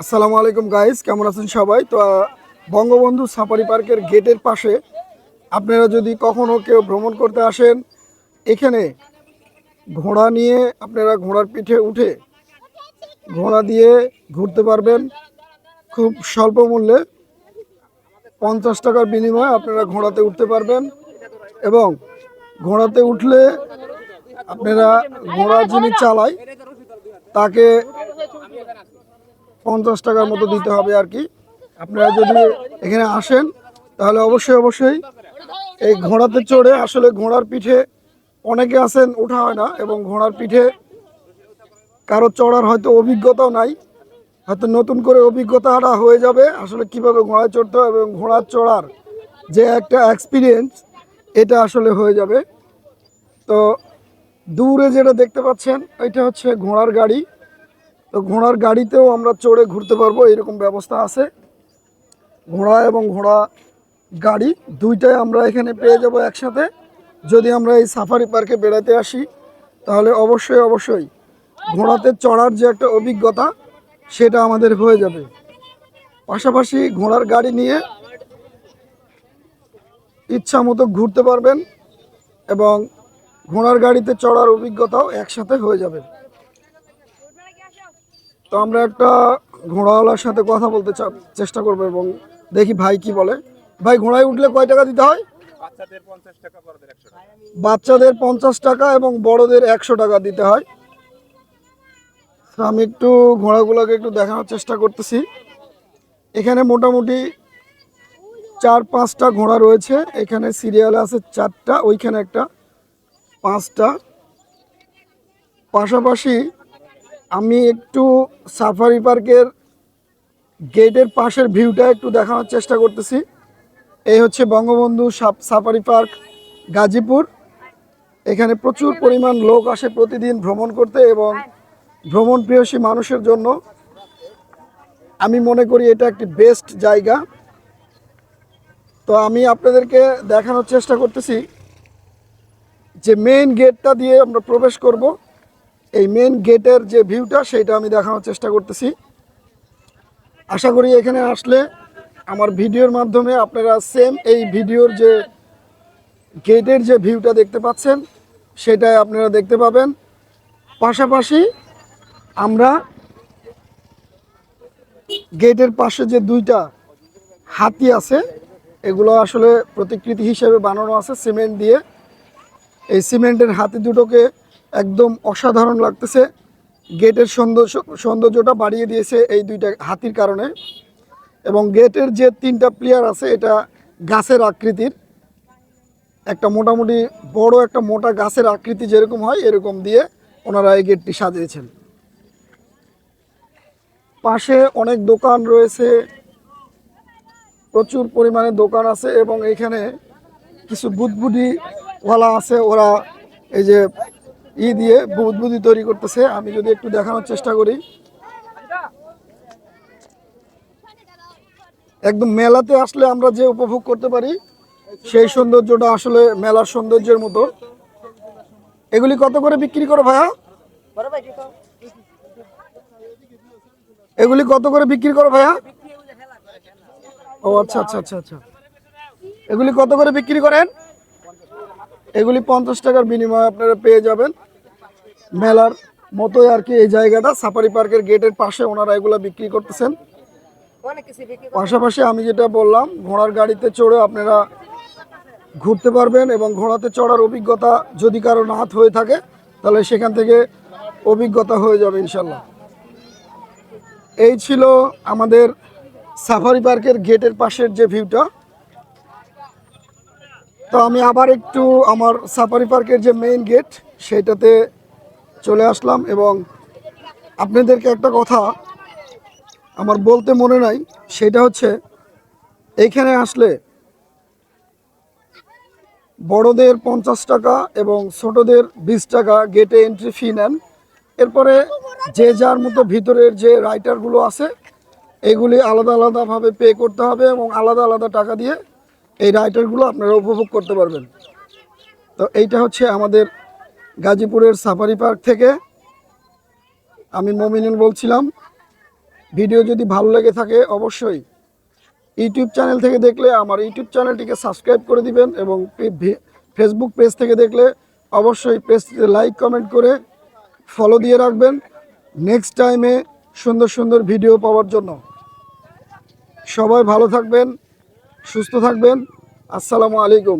আসসালামু আলাইকুম গাইস কেমন আছেন সবাই? তো বঙ্গবন্ধু সাফারি পার্কের গেটের পাশে আপনারা যদি কখনো কেউ ভ্রমণ করতে আসেন, এখানে ঘোড়া নিয়ে আপনারা ঘোড়ার পিঠে উঠে ঘোড়া দিয়ে ঘুরতে পারবেন। খুব স্বল্প মূল্যে পঞ্চাশ টাকার বিনিময়ে আপনারা ঘোড়াতে উঠতে পারবেন এবং ঘোড়াতে উঠলে আপনারা ঘোড়া যিনি চালায়, তাকে পঞ্চাশ টাকার মতো দিতে হবে আর কি। আপনারা যদি এখানে আসেন, তাহলে অবশ্যই অবশ্যই এই ঘোড়াতে চড়ে আসলে ঘোড়ার পিঠে অনেকে আছেন ওঠা হয় না এবং ঘোড়ার পিঠে কারও চড়ার হয়তো অভিজ্ঞতাও নাই। হয়তো নতুন করে অভিজ্ঞতাটা হয়ে যাবে আসলে কীভাবে ঘোড়ায় চড়তে হবে এবং ঘোড়ার চড়ার যে একটা এক্সপিরিয়েন্স এটা আসলে হয়ে যাবে। তো দূরে যেটা দেখতে পাচ্ছেন, এটা হচ্ছে ঘোড়ার গাড়ি। তো ঘোড়ার গাড়িতেও আমরা চড়ে ঘুরতে পারব, এরকম ব্যবস্থা আছে। ঘোড়া এবং ঘোড়া গাড়ি দুইটাই আমরা এখানে পেয়ে যাব একসাথে। যদি আমরা এই সাফারি পার্কে বেড়াতে আসি, তাহলে অবশ্যই অবশ্যই ঘোড়াতে চড়ার যে একটা অভিজ্ঞতা, সেটা আমাদের হয়ে যাবে। পাশাপাশি ঘোড়ার গাড়ি নিয়ে ইচ্ছা মতো ঘুরতে পারবেন এবং ঘোড়ার গাড়িতে চড়ার অভিজ্ঞতাও একসাথে হয়ে যাবে। তো আমরা একটা ঘোড়াওয়ালার সাথে কথা বলতে চেষ্টা করব এবং দেখি ভাই কি বলে। ভাই ঘোড়ায় উঠলে কয় টাকা দিতে হয়? বাচ্চাদের পঞ্চাশ টাকা এবং বড়দের একশো টাকা দিতে হয়। আমি একটু ঘোড়াগুলোকে একটু দেখানোর চেষ্টা করতেছি। এখানে মোটামুটি চার পাঁচটা ঘোড়া রয়েছে। এখানে সিরিয়াল আছে চারটা ওইখানে একটা পাঁচটা। পাশাপাশি আমি একটু সাফারি পার্কের গেটের পাশের ভিউটা একটু দেখানোর চেষ্টা করতেছি। এই হচ্ছে বঙ্গবন্ধু সাফারি পার্ক গাজীপুর। এখানে প্রচুর পরিমাণ লোক আসে প্রতিদিন ভ্রমণ করতে এবং ভ্রমণ প্রিয়সী মানুষের জন্য। আমি মনে করি এটা একটি বেস্ট জায়গা। তো আমি আপনাদেরকে দেখানোর চেষ্টা করতেছি যে মেইন গেটটা দিয়ে আমরা প্রবেশ করব। এই মেন গেটের যে ভিউটা সেটা আমি দেখানোর চেষ্টা করতেছি। আশা করি এখানে আসলে আমার ভিডিওর মাধ্যমে আপনারা সেম এই ভিডিওর যে গেটের যে ভিউটা দেখতে পাচ্ছেন, সেটাই আপনারা দেখতে পাবেন। পাশাপাশি আমরা গেটের পাশে যে দুইটা হাতি আছে, এগুলো আসলে প্রতিকৃতি হিসেবে বানানো আছে সিমেন্ট দিয়ে। এই সিমেন্টের হাতি দুটোকে একদম অসাধারণ লাগতেছে। গেটের সৌন্দর্য, সৌন্দর্যটা বাড়িয়ে দিয়েছে এই দুইটা হাতির কারণে। এবং গেটের যে তিনটা প্লেয়ার আছে, এটা গাছের আকৃতির। একটা মোটামুটি বড় একটা মোটা গাছের আকৃতি যেরকম হয়, এরকম দিয়ে ওনারা এই গেটটি সাজিয়েছেন। পাশে অনেক দোকান রয়েছে। প্রচুর পরিমাণে দোকান আছে এবং এখানে কিছু বুদবুদিওয়ালা আছে। ওরা এই যে ই দিয়ে বুদবুদি তৈরি করতেছে। আমি যদি একটু দেখানোর চেষ্টা করি। একদম মেলাতে আসলে আমরা যে উপভোগ করতে পারি, সেই সৌন্দর্যটা আসলে মেলার সৌন্দর্যের মতো। এগুলি কত করে বিক্রি করো ভাইয়া? এগুলি কত করে বিক্রি করো ভাইয়া? ও আচ্ছা আচ্ছা আচ্ছা আচ্ছা। এগুলি কত করে বিক্রি করেন? এগুলি পঞ্চাশ টাকার বিনিময়ে আপনারা পেয়ে যাবেন। মেলার মতোই আর কি এই জায়গাটা। সাফারি পার্কের গেটের পাশে ওনারা এগুলো বিক্রি করতেছেন। পাশাপাশি আমি যেটা বললাম ঘোড়ার গাড়িতে চড়ে আপনারা ঘুরতে পারবেন এবং ঘোড়াতে চড়ার অভিজ্ঞতা যদি কারও না হয়ে থাকে তাহলে সেখান থেকে অভিজ্ঞতা হয়ে যাবে ইনশাল্লাহ এই ছিল আমাদের সাফারি পার্কের গেটের পাশের যে ভিউটা তো আমি আবার একটু আমার সাফারি পার্কের যে মেইন গেট সেটাতে চলে আসলাম এবং আপনাদেরকে একটা কথা আমার বলতে মনে নাই, সেটা হচ্ছে এইখানে আসলে বড়দের পঞ্চাশ টাকা এবং ছোটদের বিশ টাকা গেটে এন্ট্রি ফি নেন। এরপরে যে যার মতো ভিতরের যে রাইটারগুলো আছে, এগুলি আলাদা আলাদাভাবে পে করতে হবে এবং আলাদা আলাদা টাকা দিয়ে এই রাইটারগুলো আপনারা উপভোগ করতে পারবেন। তো এইটা হচ্ছে আমাদের গাজীপুরের সাফারি পার্ক থেকে আমি মমিনুল বলছিলাম। ভিডিও যদি ভালো লেগে থাকে অবশ্যই ইউটিউব চ্যানেল থেকে দেখলে আমার ইউটিউব চ্যানেলটিকে সাবস্ক্রাইব করে দিবেন এবং ফেসবুক পেজ থেকে দেখলে অবশ্যই পেজটিতে লাইক কমেন্ট করে ফলো দিয়ে রাখবেন। নেক্সট টাইমে সুন্দর সুন্দর ভিডিও পাওয়ার জন্য। সবাই ভালো থাকবেন, সুস্থ থাকবেন। আসসালামু আলাইকুম।